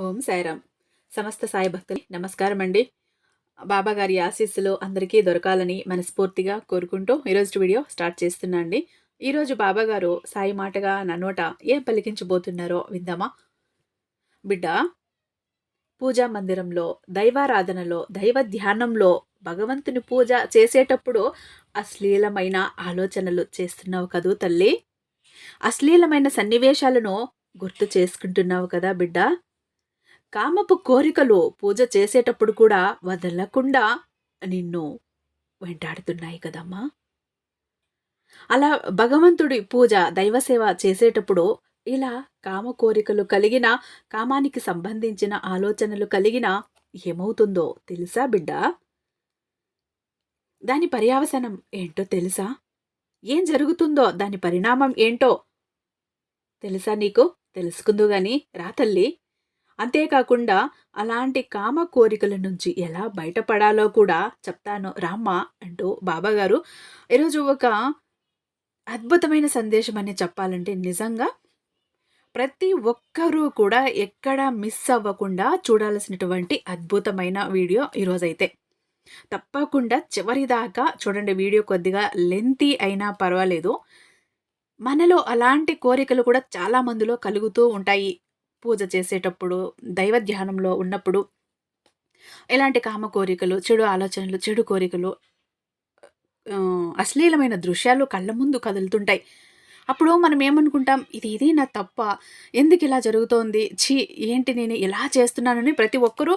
ఓం సాయిరామ్. సమస్త సాయి భక్తులు నమస్కారం అండి బాబాగారి ఆశీస్సులు అందరికీ దొరకాలని మనస్ఫూర్తిగా కోరుకుంటూ ఈరోజు వీడియో స్టార్ట్ చేస్తున్నా అండి. ఈరోజు బాబాగారు సాయి మాటగా నన్నోట ఏం పలికించబోతున్నారో విందామా? బిడ్డ పూజా మందిరంలో దైవారాధనలో దైవ ధ్యానంలో భగవంతుని పూజ చేసేటప్పుడు అశ్లీలమైన ఆలోచనలు చేస్తున్నావు కదూ తల్లి? అశ్లీలమైన సన్నివేశాలను గుర్తు చేసుకుంటున్నావు కదా బిడ్డ? కామపు కోరికలు పూజ చేసేటప్పుడు కూడా వదలకుండా నిన్ను వెంటాడుతున్నాయి కదమ్మా. అలా భగవంతుడి పూజ దైవసేవ చేసేటప్పుడు ఇలా కామ కోరికలు కలిగిన కామానికి సంబంధించిన ఆలోచనలు కలిగిన ఏమవుతుందో తెలుసా బిడ్డ? దాని పర్యావసనం ఏంటో తెలుసా? ఏం జరుగుతుందో దాని పరిణామం ఏంటో తెలుసా నీకు? తెలుసుకుందు గాని రా తల్లి. అంతేకాకుండా అలాంటి కామ కోరికల నుంచి ఎలా బయటపడాలో కూడా చెప్తాను. రామ్మ అంటూ బాబాగారు ఈరోజు ఒక అద్భుతమైన సందేశం అని చెప్పాలంటే నిజంగా ప్రతి ఒక్కరూ కూడా ఎక్కడ మిస్ అవ్వకుండా చూడాల్సినటువంటి అద్భుతమైన వీడియో ఈరోజైతే. తప్పకుండా చివరిదాకా చూడండి. వీడియో కొద్దిగా లెంతీ అయినా పర్వాలేదు. మనలో అలాంటి కోరికలు కూడా చాలా మందిలో కలుగుతూ ఉంటాయి. పూజ చేసేటప్పుడు దైవ ధ్యానంలో ఉన్నప్పుడు ఎలాంటి కామ కోరికలు చెడు ఆలోచనలు చెడు కోరికలు అశ్లీలమైన దృశ్యాలు కళ్ళ ముందు కదులుతుంటాయి. అప్పుడు మనం ఏమనుకుంటాం? ఇది ఇది నా తప్ప. ఎందుకు ఇలా జరుగుతోంది? ఛీ ఏంటి నేను ఇలా చేస్తున్నానని ప్రతి ఒక్కరూ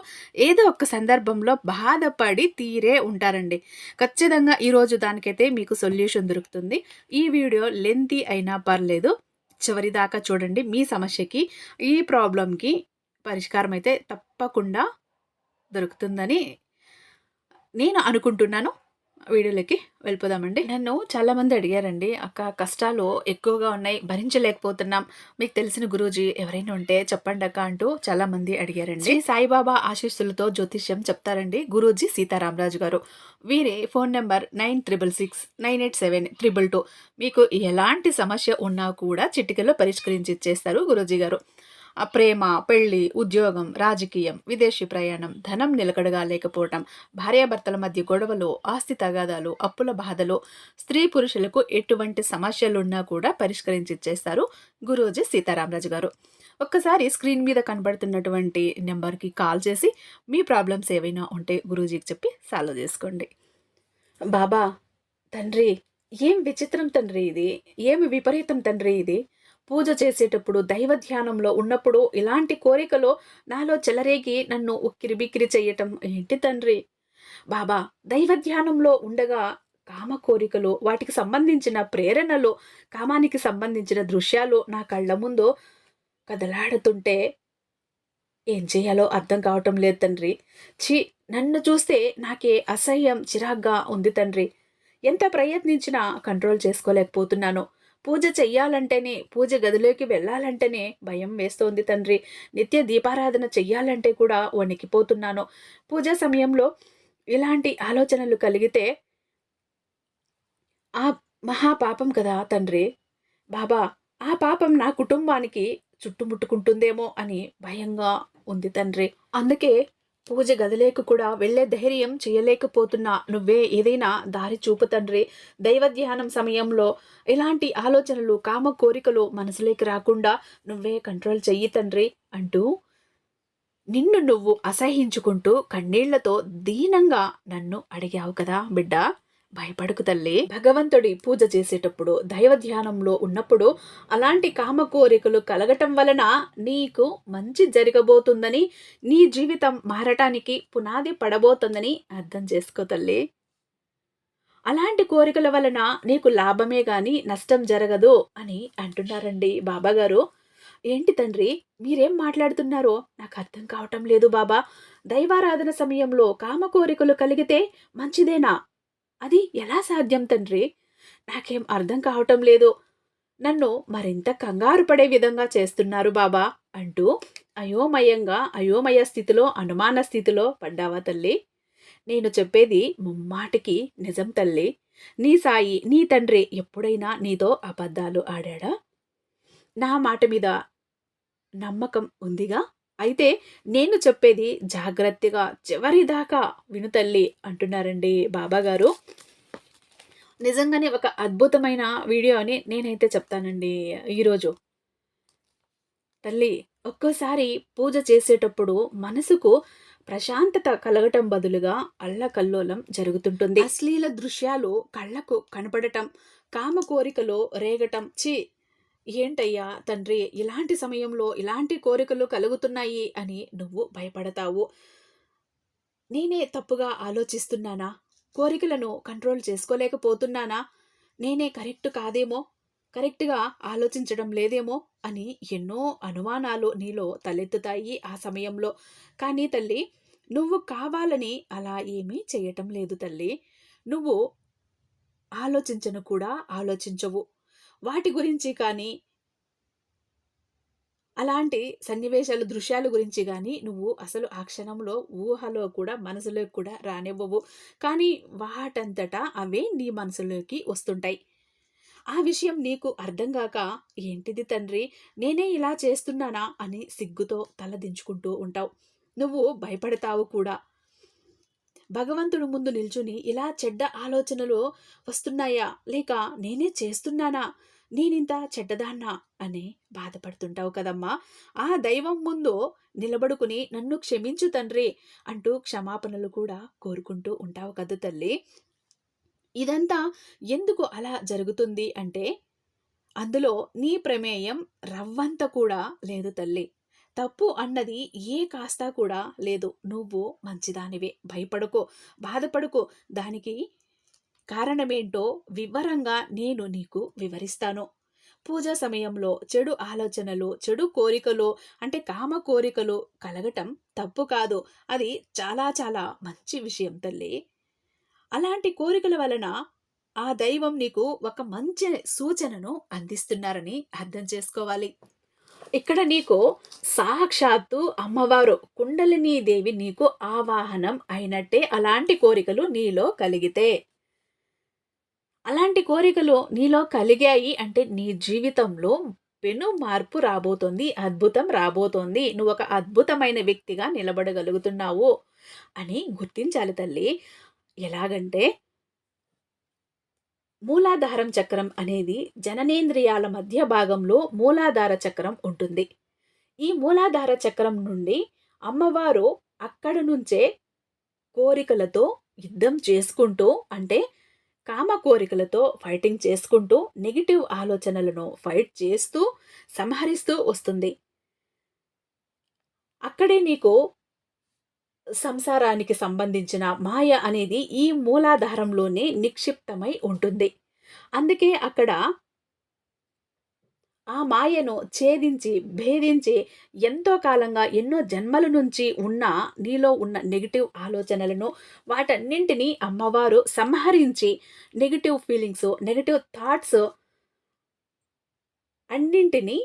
ఏదో ఒక సందర్భంలో బాధపడి తీరే ఉంటారండి. ఖచ్చితంగా ఈరోజు దానికైతే మీకు సొల్యూషన్ దొరుకుతుంది. ఈ వీడియో లెంతీ అయినా పర్లేదు. చివరి దాకా చూడండి. మీ సమస్యకి ఈ ప్రాబ్లంకి పరిష్కారం అయితే తప్పకుండా దొరుకుతుందని నేను అనుకుంటున్నాను. వీడియోలోకి వెళ్ళిపోదామండి. నన్ను చాలామంది అడిగారండి అక్క కష్టాలు ఎక్కువగా ఉన్నాయి భరించలేకపోతున్నాం. మీకు తెలిసిన గురూజీ ఎవరైనా ఉంటే చెప్పండి అక్క అంటూ చాలామంది అడిగారండి. సాయిబాబా ఆశీస్సులతో జ్యోతిష్యం చెప్తారండి గురూజీ సీతారామరాజు గారు. వీరే phone number nine triple six nine eight seven triple two. మీకు ఎలాంటి సమస్య ఉన్నా కూడా చిటికలో పరిష్కరించి ఇచ్చేస్తారు గురూజీ గారు. ప్రేమ పెళ్ళి ఉద్యోగం రాజకీయం విదేశీ ప్రయాణం ధనం నిలకడగా లేకపోవటం భార్యాభర్తల మధ్య గొడవలు ఆస్తి తగాదాలు అప్పుల బాధలు స్త్రీ పురుషులకు ఎటువంటి సమస్యలున్నా కూడా పరిష్కరించి ఇచ్చేస్తారు గురూజీ సీతారామరాజు గారు. ఒక్కసారి స్క్రీన్ మీద కనబడుతున్నటువంటి నెంబర్కి కాల్ చేసి మీ ప్రాబ్లమ్స్ ఏవైనా ఉంటే గురూజీకి చెప్పి సాల్వ్ చేసుకోండి. బాబా తండ్రి ఏం విచిత్రం తండ్రి ఇది? ఏమి విపరీతం తండ్రి ఇది? పూజ చేసేటప్పుడు దైవ ధ్యానంలో ఉన్నప్పుడు ఇలాంటి కోరికలు నాలో చెలరేగి నన్ను ఉక్కిరి బిక్కిరి చేయటం ఏంటి తండ్రి? బాబా దైవ ధ్యానంలో ఉండగా కామ కోరికలు వాటికి సంబంధించిన ప్రేరణలు కామానికి సంబంధించిన దృశ్యాలు నా కళ్ళ ముందు కదలాడుతుంటే ఏం చేయాలో అర్థం కావటం లేదు తండ్రి. చి నన్ను చూస్తే నాకే అసహ్యం చిరాగ్గా ఉంది తండ్రి. ఎంత ప్రయత్నించినా కంట్రోల్ చేసుకోలేకపోతున్నాను. పూజ చెయ్యాలంటేనే పూజ గదిలోకి వెళ్ళాలంటేనే భయం వేస్తోంది తండ్రి. నిత్య దీపారాధన చెయ్యాలంటే కూడా వణికిపోతున్నాను. పూజ సమయంలో ఇలాంటి ఆలోచనలు కలిగితే ఆ మహాపాపం కదా తండ్రి. బాబా ఆ పాపం నా కుటుంబానికి చుట్టుముట్టుకుంటుందేమో అని భయంగా ఉంది తండ్రి. అందుకే పూజ గదిలేకు కూడా వెళ్ళే ధైర్యం చేయలేకపోతున్నా. నువ్వే ఏదైనా దారి చూపు తండ్రి. దైవ ధ్యానం సమయంలో ఎలాంటి ఆలోచనలు కామ కోరికలు మనసులోకి రాకుండా నువ్వే కంట్రోల్ చెయ్యి తండ్రి అంటూ నిన్ను నువ్వు అసహించుకుంటూ కన్నీళ్ళతో దీనంగా నన్ను అడిగావు కదా బిడ్డ. భయపడకు తల్లి. భగవంతుడి పూజ చేసేటప్పుడు దైవ ధ్యానంలో ఉన్నప్పుడు అలాంటి కామ కోరికలు కలగటం వలన నీకు మంచి జరగబోతుందని నీ జీవితం మారటానికి పునాది పడబోతుందని అర్థం చేసుకో తల్లి. అలాంటి కోరికల వలన నీకు లాభమే గాని నష్టం జరగదు అని అంటున్నారండి బాబాగారు ఏంటి తండ్రి మీరేం మాట్లాడుతున్నారో? నాకు అర్థం కావటం లేదు బాబా. దైవారాధన సమయంలో కామ కోరికలు కలిగితే మంచిదేనా? అది ఎలా సాధ్యం తండ్రి? నాకేం అర్థం కావటం లేదు. నన్ను మరింత కంగారు పడే విధంగా చేస్తున్నారు బాబా అంటూ అయోమయంగా అయోమయ స్థితిలో అనుమాన స్థితిలో పడ్డావా తల్లి? నేను చెప్పేది ముమ్మాటికి నిజం తల్లి. నీ సాయి నీ తండ్రి ఎప్పుడైనా నీతో అబద్ధాలు ఆడాడా? నా మాట మీద నమ్మకం ఉందిగా? అయితే నేను చెప్పేది జాగ్రత్తగా చివరిదాకా దాకా వినుతల్లి అంటున్నారండి బాబాగారు. నిజంగానే ఒక అద్భుతమైన వీడియో అని నేనైతే చెప్తానండి ఈరోజు. తల్లి ఒక్కోసారి పూజ చేసేటప్పుడు మనసుకు ప్రశాంతత కలగటం బదులుగా అల్లకల్లోలం జరుగుతుంటుంది. అశ్లీల దృశ్యాలు కళ్ళకు కనపడటం కామ కోరికలో రేగటం చి ఏంటయ్యా తండ్రి ఇలాంటి సమయంలో ఇలాంటి కోరికలు కలుగుతున్నాయి అని నువ్వు భయపడతావు. నేనే తప్పుగా ఆలోచిస్తున్నానా? కోరికలను కంట్రోల్ చేసుకోలేకపోతున్నానా? నేనే కరెక్ట్ కాదేమో? కరెక్ట్గా ఆలోచించడం లేదేమో? అని ఎన్నో అనుమానాలు నీలో తలెత్తుతాయి ఆ సమయంలో. కానీ తల్లి నువ్వు కావాలని అలా ఏమీ చేయటం లేదు తల్లి. నువ్వు ఆలోచించను కూడా ఆలోచించవు. వాటి గురించి కానీ అలాంటి సన్నివేశాలు దృశ్యాల గురించి కానీ నువ్వు అసలు ఆ క్షణంలో ఊహలో కూడా మనసులో కూడా రానివ్వవు. కానీ వాటంతటా అవే నీ మనసులోకి వస్తుంటాయి. ఆ విషయం నీకు అర్థం కాక ఏంటిది తండ్రి? నేనే ఇలా చేస్తున్నానా? అని సిగ్గుతో తలదించుకుంటూ ఉంటావు. నువ్వు భయపడతావు కూడా. భగవంతుడు ముందు నిల్చుని ఇలా చెడ్డ ఆలోచనలు వస్తున్నాయా? లేక నేనే చేస్తున్నానా? నేనింత చెడ్డదాన్నా? అని బాధపడుతుంటావు కదమ్మా. ఆ దైవం ముందు నిలబడుకుని నన్ను క్షమించు తండ్రి అంటూ క్షమాపణలు కూడా కోరుకుంటూ ఉంటావు కదా తల్లి. ఇదంతా ఎందుకు అలా జరుగుతుంది అంటే అందులో నీ ప్రమేయం రవ్వంత కూడా లేదు తల్లి. తప్పు అన్నది ఏ కాస్తా కూడా లేదు. నువ్వు మంచిదానివే. భయపడుకో బాధపడుకో. దానికి కారణమేంటో వివరంగా నేను నీకు వివరిస్తాను. పూజా సమయంలో చెడు ఆలోచనలు చెడు కోరికలు అంటే కామ కోరికలు కలగటం తప్పు కాదు. అది చాలా చాలా మంచి విషయం తల్లి. అలాంటి కోరికల వలన ఆ దైవం నీకు ఒక మంచి సూచనను అందిస్తున్నారని అర్థం చేసుకోవాలి. ఇక్కడ నీకు సాక్షాత్తు అమ్మవారు కుండలిని దేవి నీకు ఆవాహనం అయినట్టే అలాంటి కోరికలు నీలో కలిగితే. అలాంటి కోరికలు నీలో కలిగాయి అంటే నీ జీవితంలో పెను మార్పు రాబోతోంది అద్భుతం రాబోతోంది. నువ్వు ఒక అద్భుతమైన వ్యక్తిగా నిలబడగలుగుతున్నావు అని గుర్తించాలి తల్లి. ఎలాగంటే మూలాధారం చక్రం అనేది జననేంద్రియాల మధ్య భాగంలో మూలాధార చక్రం ఉంటుంది. ఈ మూలాధార చక్రం నుండి అమ్మవారు అక్కడ నుంచే కోరికలతో యుద్ధం చేసుకుంటూ అంటే కామ కోరికలతో ఫైటింగ్ చేసుకుంటూ నెగిటివ్ ఆలోచనలను ఫైట్ చేస్తూ సంహరిస్తూ వస్తుంది. అక్కడే నీకు సంసారానికి సంబంధించిన మాయ అనేది ఈ మూలాధారంలోనే నిక్షిప్తమై ఉంటుంది. అందుకే అక్కడ ఆ మాయను ఛేదించి భేదించి ఎంతో కాలంగా ఎన్నో జన్మల నుంచి ఉన్న నీలో ఉన్న నెగిటివ్ ఆలోచనలను వాటన్నింటినీ అమ్మవారు సంహరించి నెగిటివ్ ఫీలింగ్స్ నెగిటివ్ థాట్స్ అన్నింటినీ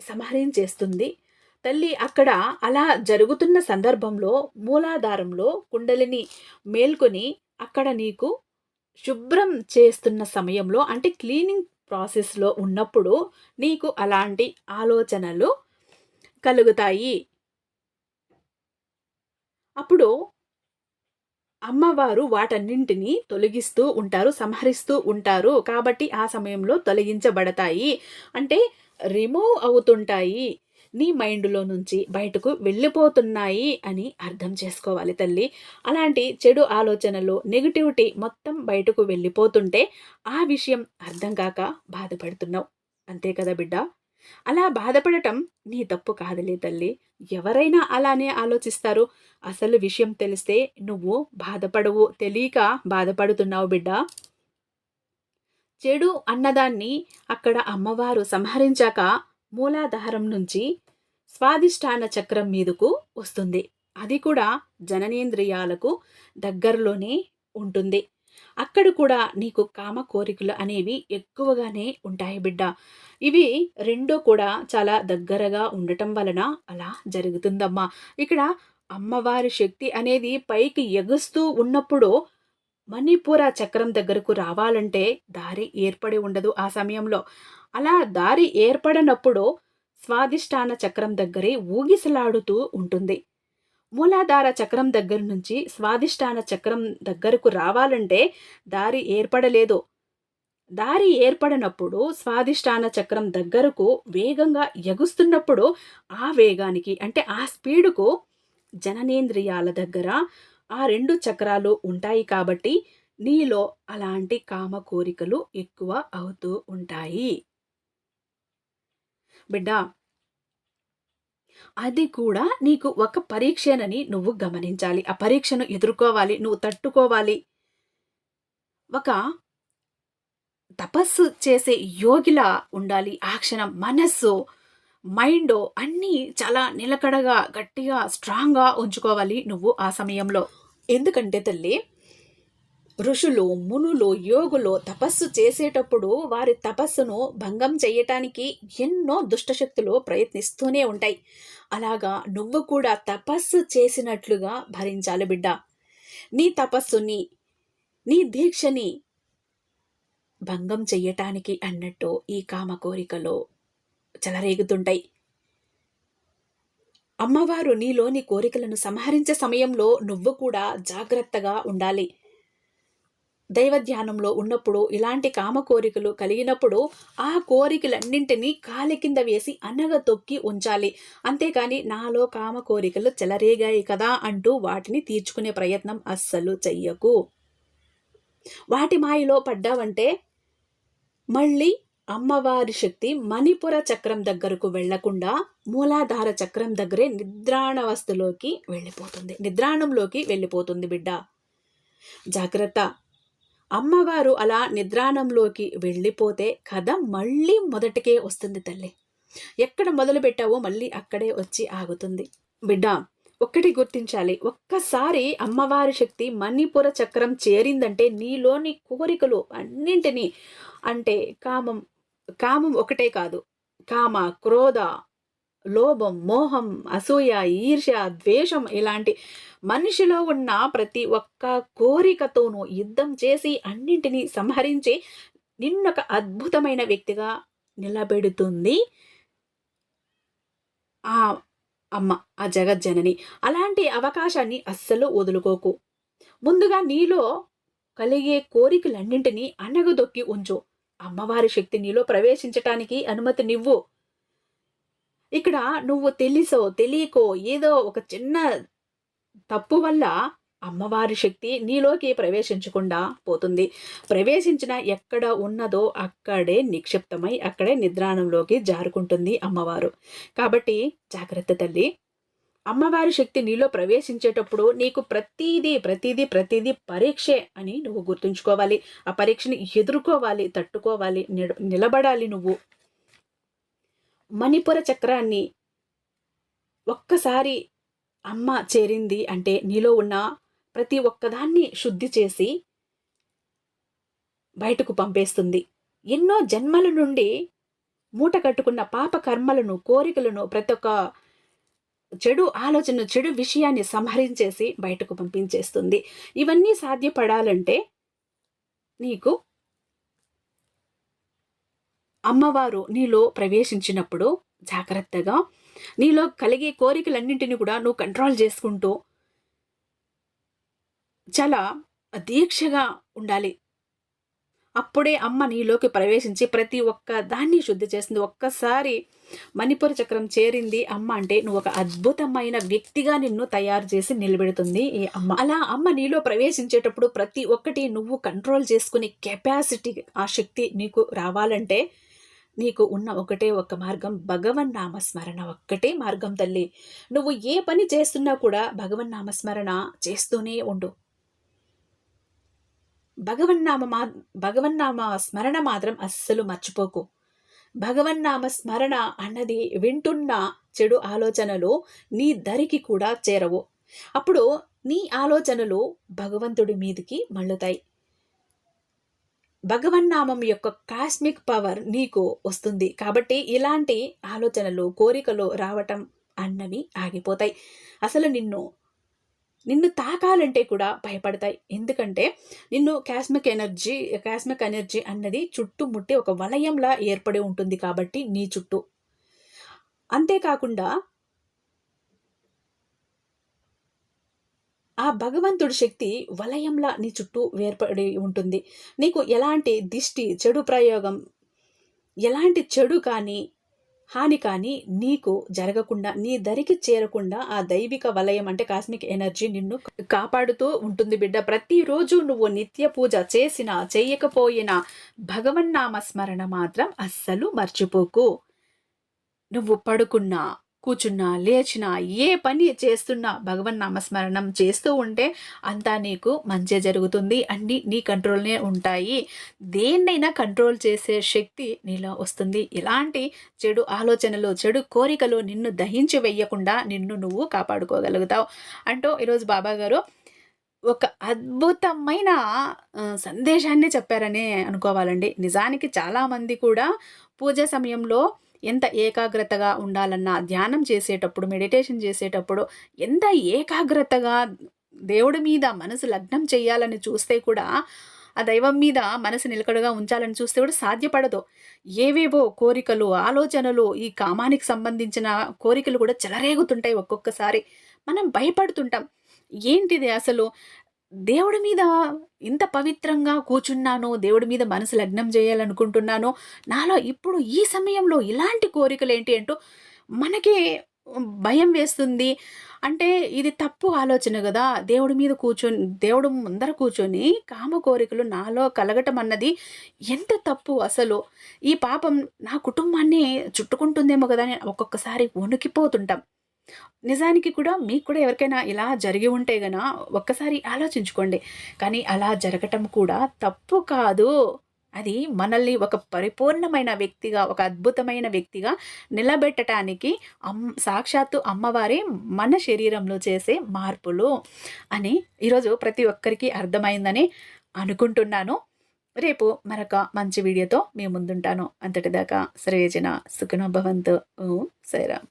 సంహరించేస్తుంది. తల్లి అక్కడ అలా జరుగుతున్న సందర్భంలో మూలాధారంలో కుండలిని మేల్కొని అక్కడ నీకు శుభ్రం చేస్తున్న సమయంలో అంటే క్లీనింగ్ ప్రాసెస్లో ఉన్నప్పుడు నీకు అలాంటి ఆలోచనలు కలుగుతాయి. అప్పుడు అమ్మవారు వాటన్నింటినీ తొలగిస్తూ ఉంటారు సంహరిస్తూ ఉంటారు. కాబట్టి ఆ సమయంలో తొలగించబడతాయి. అంటే రిమూవ్ అవుతుంటాయి. నీ మైండ్లో నుంచి బయటకు వెళ్ళిపోతున్నాయి అని అర్థం చేసుకోవాలి తల్లి. అలాంటి చెడు ఆలోచనలు నెగిటివిటీ మొత్తం బయటకు వెళ్ళిపోతుంటే ఆ విషయం అర్థం కాక బాధపడుతున్నావు. అంతే కదా బిడ్డ? అలా బాధపడటం నీ తప్పు కాదులే తల్లి. ఎవరైనా అలానే ఆలోచిస్తారు. అసలు విషయం తెలిస్తే నువ్వు బాధపడవు తెలియక బాధపడుతున్నావు బిడ్డ. చెడు అన్నదాన్ని అక్కడ అమ్మవారు సంహరించాక మూలాధారం నుంచి స్వాదిష్టాన చక్రం మీదకు వస్తుంది. అది కూడా జననేంద్రియాలకు దగ్గరలోనే ఉంటుంది. అక్కడ కూడా నీకు కామ కోరికలు అనేవి ఎక్కువగానే ఉంటాయి బిడ్డ. ఇవి రెండో కూడా చాలా దగ్గరగా ఉండటం వలన అలా జరుగుతుందమ్మా. ఇక్కడ అమ్మవారి శక్తి అనేది పైకి ఎగుస్తూ ఉన్నప్పుడు మణిపూర చక్రం దగ్గరకు రావాలంటే దారి ఏర్పడి ఉండదు ఆ సమయంలో. అలా దారి ఏర్పడనప్పుడు స్వాదిష్టాన చక్రం దగ్గరే ఊగిసలాడుతూ ఉంటుంది. మూలాధార చక్రం దగ్గర నుంచి స్వాదిష్టాన చక్రం దగ్గరకు రావాలంటే దారి ఏర్పడలేదు. దారి ఏర్పడినప్పుడు స్వాదిష్టాన చక్రం దగ్గరకు వేగంగా ఎగుస్తున్నప్పుడు ఆ వేగానికి అంటే ఆ స్పీడుకు జననేంద్రియాల దగ్గర ఆ రెండు చక్రాలు ఉంటాయి కాబట్టి నీలో అలాంటి కామ కోరికలు ఎక్కువ అవుతూ ఉంటాయి. బిడ్డ అది కూడా నీకు ఒక పరీక్షనని నువ్వు గమనించాలి. ఆ పరీక్షను ఎదుర్కోవాలి నువ్వు తట్టుకోవాలి. ఒక తపస్సు చేసే యోగిలా ఉండాలి. ఆ క్షణం మనస్సు మైండ్ అన్నీ చాలా నిలకడగా గట్టిగా స్ట్రాంగ్గా ఉంచుకోవాలి నువ్వు ఆ సమయంలో. ఎందుకంటే తల్లి ఋషులు మునులు యోగులు తపస్సు చేసేటప్పుడు వారి తపస్సును భంగం చేయటానికి ఎన్నో దుష్టశక్తులు ప్రయత్నిస్తూనే ఉంటాయి. అలాగా నువ్వు కూడా తపస్సు చేసినట్లుగా భరించాలి బిడ్డ. నీ తపస్సుని నీ దీక్షని భంగం చెయ్యటానికి అన్నట్టు ఈ కామ కోరికలు చెలరేగుతుంటాయి. అమ్మవారు నీలోని కోరికలను సంహరించే సమయంలో నువ్వు కూడా జాగ్రత్తగా ఉండాలి. దైవ ధ్యానంలో ఉన్నప్పుడు ఇలాంటి కామ కోరికలు కలిగినప్పుడు ఆ కోరికలన్నింటినీ కాలి కింద వేసి అనగ తొక్కి ఉంచాలి. అంతేకాని నాలో కామ కోరికలు చెలరేగాయి కదా అంటూ వాటిని తీర్చుకునే ప్రయత్నం అస్సలు చెయ్యకు. వాటి మాయలో పడ్డావంటే మళ్ళీ అమ్మవారి శక్తి మణిపుర చక్రం దగ్గరకు వెళ్ళకుండా మూలాధార చక్రం దగ్గరే నిద్రాణవస్థలోకి వెళ్ళిపోతుంది. నిద్రాణంలోకి వెళ్ళిపోతుంది బిడ్డ. జాగ్రత్త. అమ్మవారు అలా నిద్రాణంలోకి వెళ్ళిపోతే కథ మళ్ళీ మొదటికే వస్తుంది తల్లి. ఎక్కడ మొదలు పెట్టావో మళ్ళీ అక్కడే వచ్చి ఆగుతుంది. బిడ్డ ఒక్కటి గుర్తించాలి. ఒక్కసారి అమ్మవారి శక్తి మణిపుర చక్రం చేరిందంటే నీలోని కోరికలు అన్నింటినీ అంటే కామం కామం ఒకటే కాదు. కామ క్రోధ లోభం మోహం అసూయ ఈర్ష్య ద్వేషం ఇలాంటి మనిషిలో ఉన్న ప్రతి ఒక్క కోరికతోనూ యుద్ధం చేసి అన్నింటినీ సంహరించి నిన్నొక అద్భుతమైన వ్యక్తిగా నిలబెడుతుంది ఆ అమ్మ ఆ జగజ్జనని. అలాంటి అవకాశాన్ని అస్సలు వదులుకోకు. ముందుగా నీలో కలిగే కోరికలన్నింటినీ అనగదొక్కి ఉంచు. అమ్మవారి శక్తి నీలో ప్రవేశించటానికి అనుమతినివ్వు ఇక్కడ నువ్వు తెలిసో తెలియకో ఏదో ఒక చిన్న తప్పు వల్ల అమ్మవారి శక్తి నీలోకి ప్రవేశించకుండా పోతుంది. ప్రవేశించిన ఎక్కడ ఉన్నదో అక్కడే నిక్షిప్తమై అక్కడే నిద్రాణంలోకి జారుకుంటుంది అమ్మవారు. కాబట్టి జాగ్రత్త తల్లి. అమ్మవారి శక్తి నీలో ప్రవేశించేటప్పుడు నీకు ప్రతీదీ ప్రతీదీ ప్రతీదీ పరీక్షే అని నువ్వు గుర్తుంచుకోవాలి. ఆ పరీక్షని ఎదుర్కోవాలి తట్టుకోవాలి నిలబడాలి నువ్వు. మణిపుర చక్రాన్ని ఒక్కసారి అమ్మ చేరింది అంటే నీలో ఉన్న ప్రతి ఒక్కదాన్ని శుద్ధి చేసి బయటకు పంపేస్తుంది. ఎన్నో జన్మల నుండి మూట కట్టుకున్న పాప కర్మలను కోరికలను ప్రతి ఒక్క చెడు ఆలోచన చెడు విషయాన్ని సంహరించేసి బయటకు పంపించేస్తుంది. ఇవన్నీ సాధ్యపడాలంటే నీకు అమ్మవారు నీలో ప్రవేశించినప్పుడు జాగ్రత్తగా నీలో కలిగే కోరికలన్నింటినీ కూడా నువ్వు కంట్రోల్ చేసుకుంటూ చాలా దీక్షగా ఉండాలి. అప్పుడే అమ్మ నీలోకి ప్రవేశించి ప్రతి ఒక్క దాన్ని శుద్ధి చేస్తుంది. ఒక్కసారి మణిపుర చక్రం చేరింది అమ్మ అంటే నువ్వు ఒక అద్భుతమైన వ్యక్తిగా నిన్ను తయారు చేసి నిలబెడుతుంది ఈ అమ్మ. అలా అమ్మ నీలో ప్రవేశించేటప్పుడు ప్రతి ఒక్కటి నువ్వు కంట్రోల్ చేసుకునే కెపాసిటీ ఆ శక్తి నీకు రావాలంటే నీకు ఉన్న ఒకటే ఒక మార్గం భగవన్ నామస్మరణ ఒక్కటే మార్గం తల్లి. నువ్వు ఏ పని చేస్తున్నా కూడా భగవన్ నామస్మరణ చేస్తూనే ఉండు. భగవన్నామ మా భగవన్నామ స్మరణ మాత్రం అస్సలు మర్చిపోకు. భగవన్నామ స్మరణ అన్నది వింటున్న చెడు ఆలోచనలు నీ దరికి కూడా చేరవు. అప్పుడు నీ ఆలోచనలు భగవంతుడి మీదికి మళ్ళుతాయి. భగవన్నామం యొక్క కాస్మిక్ పవర్ నీకు వస్తుంది. కాబట్టి ఇలాంటి ఆలోచనలు కోరికలు రావటం అన్నవి ఆగిపోతాయి. అసలు నిన్ను నిన్ను తాకాలంటే కూడా భయపడతాయి. ఎందుకంటే నిన్ను కాస్మిక్ ఎనర్జీ కాస్మిక్ ఎనర్జీ అన్నది చుట్టుముట్టి ఒక వలయంలా ఏర్పడి ఉంటుంది కాబట్టి నీ చుట్టూ. అంతేకాకుండా ఆ భగవంతుడి శక్తి వలయంలా నీ చుట్టూ ఏర్పడి ఉంటుంది. నీకు ఎలాంటి దిష్టి చెడు ప్రయోగం ఎలాంటి చెడు కానీ హాని కానీ నీకు జరగకుండా నీ దరికి చేరకుండా ఆ దైవిక వలయం అంటే కాస్మిక్ ఎనర్జీ నిన్ను కాపాడుతూ ఉంటుంది బిడ్డ. ప్రతిరోజు నువ్వు నిత్య పూజ చేసినా చేయకపోయినా భగవన్నామ స్మరణ మాత్రం అస్సలు మర్చిపోకు. నువ్వు పడుకున్నా కూర్చున్నా లేచినా ఏ పని చేస్తున్నా భగవన్ నామస్మరణం చేస్తూ ఉంటే అంతా నీకు మంచి జరుగుతుంది. అన్నీ నీ కంట్రోల్నే ఉంటాయి. దేన్నైనా కంట్రోల్ చేసే శక్తి నీలో వస్తుంది. ఇలాంటి చెడు ఆలోచనలు చెడు కోరికలు నిన్ను దహించి వెయ్యకుండా నిన్ను నువ్వు కాపాడుకోగలుగుతావు. అంటూ ఈరోజు బాబా గారు ఒక అద్భుతమైన సందేశాన్ని చెప్పారనే అనుకోవాలండి. నిజానికి చాలామంది కూడా పూజ సమయంలో ఎంత ఏకాగ్రతగా ఉండాలన్నా ధ్యానం చేసేటప్పుడు మెడిటేషన్ చేసేటప్పుడు ఎంత ఏకాగ్రతగా దేవుడి మీద మనసు లగ్నం చేయాలని చూస్తే కూడా ఆ దైవం మీద మనసు నిలకడగా ఉంచాలని చూస్తే కూడా సాధ్యపడదు. ఏవేవో కోరికలు ఆలోచనలు ఈ కామానికి సంబంధించిన కోరికలు కూడా చెలరేగుతుంటాయి ఒక్కొక్కసారి. మనం భయపడుతుంటాం. ఏంటిది అసలు? దేవుడి మీద ఇంత పవిత్రంగా కూర్చున్నాను దేవుడి మీద మనసు లగ్నం చేయాలనుకుంటున్నాను నాలో ఇప్పుడు ఈ సమయంలో ఇలాంటి కోరికలు ఏంటి అంటూ మనకి భయం వేస్తుంది. అంటే ఇది తప్పు ఆలోచన కదా. దేవుడి మీద కూర్చొని దేవుడు ముందర కూర్చొని కామ కోరికలు నాలో కలగటం అన్నది ఎంత తప్పు అసలు? ఈ పాపం నా కుటుంబాన్ని చుట్టుకుంటుందేమో కదా అని ఒక్కొక్కసారి వణికిపోతుంటాం. నిజానికి కూడా మీకు కూడా ఎవరికైనా ఇలా జరిగి ఉంటే గన ఒక్కసారి ఆలోచించుకోండి. కానీ అలా జరగటం కూడా తప్పు కాదు. అది మనల్ని ఒక పరిపూర్ణమైన వ్యక్తిగా ఒక అద్భుతమైన వ్యక్తిగా నిలబెట్టడానికి అమ్ సాక్షాత్తు అమ్మవారే మన శరీరంలో చేసే మార్పులు అని ఈరోజు ప్రతి ఒక్కరికి అర్థమైందని అనుకుంటున్నాను. రేపు మరొక మంచి వీడియోతో మీ ముందుంటాను. అంతటిదాకా సర్వేజన సుఖనోభవంతు ఓం సైరామ్